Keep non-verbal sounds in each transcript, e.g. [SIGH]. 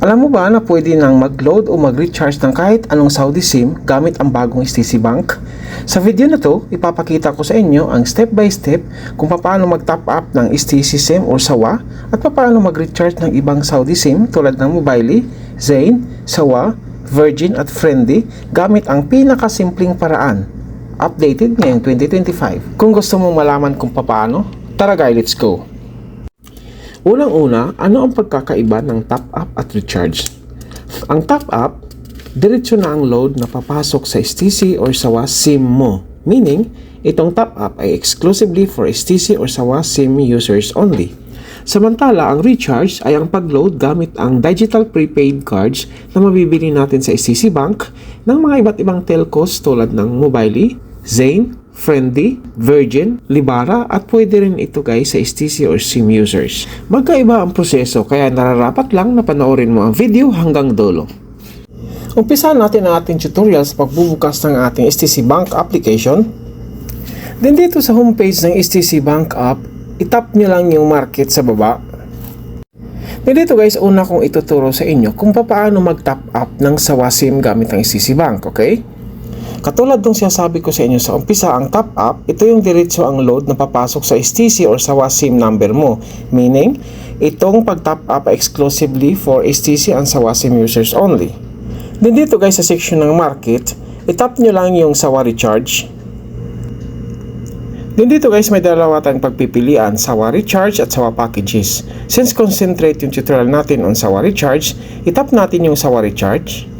Alam mo ba na pwede nang mag-load o mag-recharge ng kahit anong Saudi SIM gamit ang bagong STC Bank? Sa video na to, ipapakita ko sa inyo ang step by step kung paano mag-top up ng STC SIM or Sawa at paano mag-recharge ng ibang Saudi SIM tulad ng Mobile, Zain, Sawa, Virgin at Friendly gamit ang pinakasimpleng paraan. Updated ngayong 2025. Kung gusto mong malaman kung paano, tara guys, let's go! Unang-una, ano ang pagkakaiba ng top up at recharge? Ang top up, diretso na ang load na papasok sa STC or SAWA SIM mo. Meaning, itong top up ay exclusively for STC or SAWA SIM users only. Samantala, ang recharge ay ang pag-load gamit ang digital prepaid cards na mabibili natin sa STC Bank ng mga iba't ibang telcos tulad ng Mobile, Zain, Friendly, Virgin, Libara at pwede rin ito guys sa STC or SIM users. Magkaiba ang proseso kaya nararapat lang na panoorin mo ang video hanggang dulo. Umpisa natin ang ating tutorial sa pagbubukas ng ating STC Bank application. Then dito sa homepage ng STC Bank app, itap nyo lang yung market sa baba. Then dito guys, una kong ituturo sa inyo kung paano mag-top up ng SAWA-SIM gamit ang STC Bank, okay? Katulad ng sinasabi ko sa inyo sa umpisa, ang top up, ito yung diretso ang load na papasok sa STC or sa SIM number mo. Meaning, itong pag-top up exclusively for STC and sa SIM users only. Then dito guys sa section ng market, itap nyo lang yung sawa recharge. Then dito guys may dalawa tayong pagpipilian, sawa recharge at sawa packages. Since concentrate yung tutorial natin on sawa recharge, itap natin yung sawa recharge.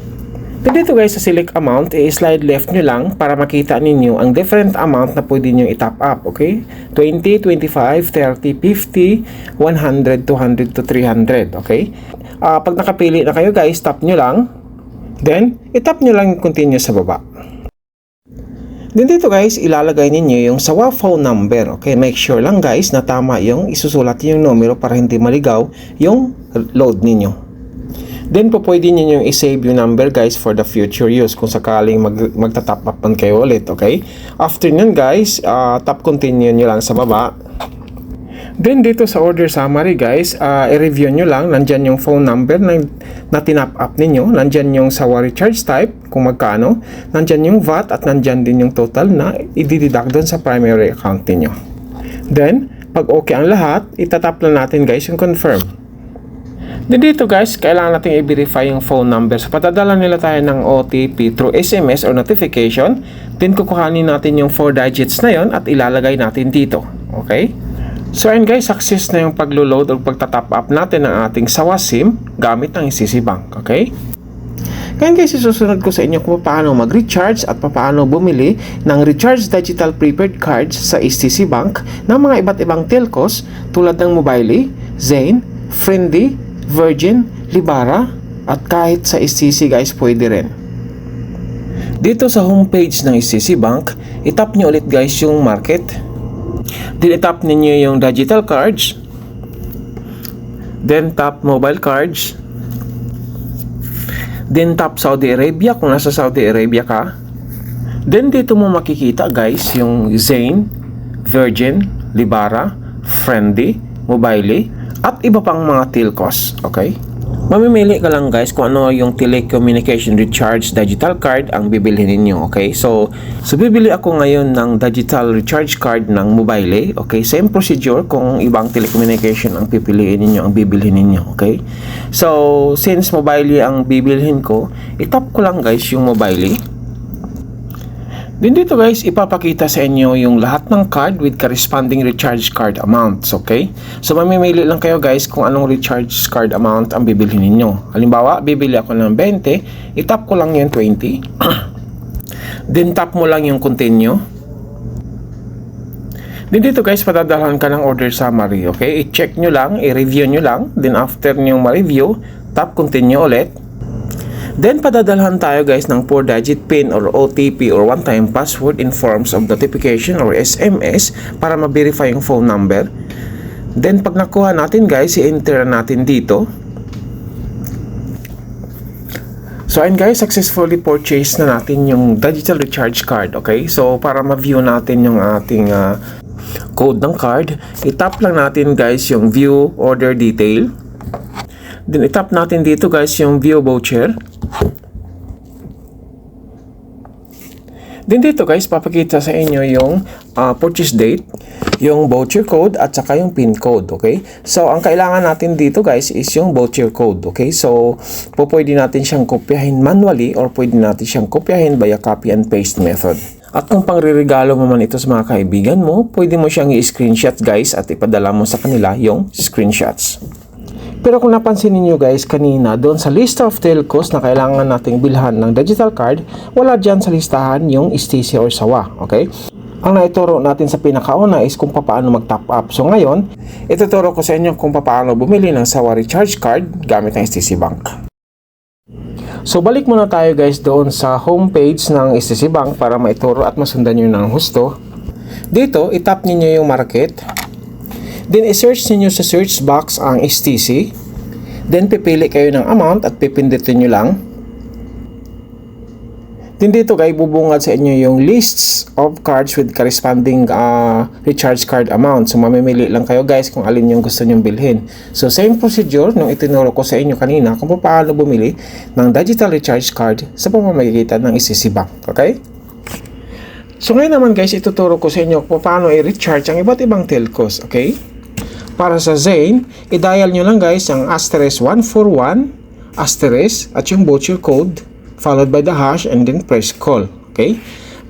Dito guys sa select amount, i-slide left nyo lang para makita ninyo ang different amount na pwede nyo i-top up, okay? 20, 25, 30, 50, 100, 200 to 300, okay? Ah, pag nakapili na kayo guys, tap nyo lang. Then, itap nyo lang continue sa baba. Then dito guys, ilalagay ninyo yung sawa phone number. Okay, make sure lang guys na tama yung isusulat yung numero para hindi maligaw yung load ninyo. Then po pwede niyo yung i-save yung number guys for the future use kung sakaling mag magta-top up man kayo ulit, okay? After nyan guys, uh, tap continue nyo lang sa baba. Then dito sa order summary guys, uh, i-review nyo lang, nandyan yung phone number na, na tinap up ninyo, nandyan yung sa recharge type kung magkano, nandyan yung VAT at nandyan din yung total na i-deduct doon sa primary account ninyo. Then, pag okay ang lahat, itatap lang natin guys yung confirm. Dito guys, kailangan natin i-verify yung phone number. So, patadala nila tayo ng OTP through SMS or notification. Then, kukuhanin natin yung 4 digits na yon at ilalagay natin dito. Okay? So, ayun guys, success na yung paglo-load o pagtatap up natin ng ating Sawa SIM gamit ng CC Bank. Okay? Ngayon guys, isusunod ko sa inyo kung paano mag-recharge at paano bumili ng recharge digital prepaid cards sa STC Bank ng mga iba't ibang telcos tulad ng Mobile, Zain, Friendly, Virgin, Libara, at kahit sa STC guys pwede rin. Dito sa homepage ng STC Bank, itap nyo ulit guys yung market. Then itap ninyo yung digital cards. Then tap mobile cards. Then tap Saudi Arabia kung nasa Saudi Arabia ka. Then dito mo makikita guys yung Zain, Virgin, Libara, Friendly, Mobile, at iba pang mga telcos. Okay? Mamimili ka lang guys kung ano yung telecommunication recharge digital card ang bibilhin ninyo, okay? So, so bibili ako ngayon ng digital recharge card ng mobile, okay? Same procedure kung ibang telecommunication ang pipiliin ninyo, ang bibilhin ninyo, okay? So, since mobile ang bibilhin ko, itap ko lang guys yung mobile. Then dito guys, ipapakita sa inyo yung lahat ng card with corresponding recharge card amounts, okay? So mamimili lang kayo guys kung anong recharge card amount ang bibilhin ninyo. Halimbawa, bibili ako ng 20, itap ko lang yung 20. [CLEARS THROAT] Then tap mo lang yung continue. Then dito guys, patadalhan ka ng order summary, okay? I-check nyo lang, i-review nyo lang. Then after nyo ma-review, tap continue ulit. Then, padadalhan tayo guys ng 4-digit PIN or OTP or one-time password in forms of notification or SMS para ma-verify yung phone number. Then, pag nakuha natin guys, i-enter natin dito. So, ayun guys, successfully purchase na natin yung digital recharge card, okay? So, para ma-view natin yung ating uh, code ng card, itap lang natin guys yung view order detail. Then itap natin dito guys yung view voucher. Then dito guys, papakita sa inyo yung uh, purchase date, yung voucher code at saka yung pin code, okay? So, ang kailangan natin dito guys is yung voucher code, okay? So, po pwede natin siyang kopyahin manually or pwede natin siyang kopyahin via copy and paste method. At kung pangriregalo mo man ito sa mga kaibigan mo, pwede mo siyang i-screenshot guys at ipadala mo sa kanila yung screenshots. Pero kung napansin niyo guys kanina doon sa list of telcos na kailangan nating bilhan ng digital card, wala dyan sa listahan yung STC or SAWA, okay? Ang naituro natin sa pinakauna is kung paano mag-top up. So ngayon, ituturo ko sa inyo kung paano bumili ng SAWA recharge card gamit ng STC Bank. So balik muna tayo guys doon sa homepage ng STC Bank para maituro at masundan nyo ng husto. Dito, itap ninyo yung market. Then, i-search niyo sa search box ang STC. Then, pipili kayo ng amount at pipindutin nyo lang. Then, dito guys, bubungad sa inyo yung lists of cards with corresponding uh, recharge card amount. So, mamimili lang kayo guys kung alin yung gusto nyong bilhin. So, same procedure nung itinuro ko sa inyo kanina kung paano bumili ng digital recharge card sa pamamagitan ng STC Bank. Okay? So, ngayon naman guys, ituturo ko sa inyo kung paano i-recharge ang iba't ibang telcos. Okay? Para sa Zane, i-dial nyo lang guys ang asterisk 141 asterisk at yung voucher code followed by the hash and then press call. Okay?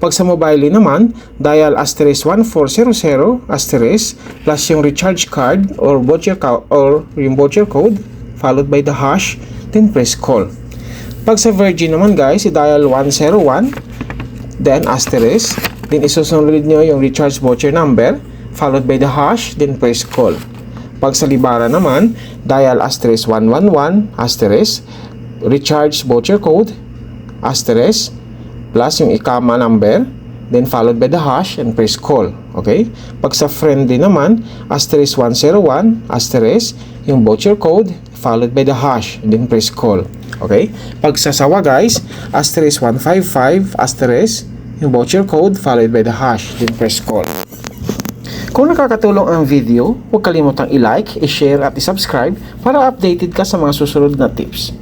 Pag sa mobile naman, dial asterisk 1400 asterisk plus yung recharge card or voucher or yung voucher code followed by the hash then press call. Pag sa Virgin naman guys, i-dial 101 then asterisk then isusunod nyo yung recharge voucher number followed by the hash then press call. Pag sa Libara naman, dial asterisk 111 asterisk recharge voucher code asterisk plus yung ikama number then followed by the hash and press call. Okay? Pag sa friendly naman, asterisk 101 asterisk yung voucher code followed by the hash and then press call. Okay? Pag sa sawa guys, asterisk 155 asterisk yung voucher code followed by the hash then press call. Kung nakakatulong ang video, huwag kalimutang i-like, i-share at i-subscribe para updated ka sa mga susunod na tips.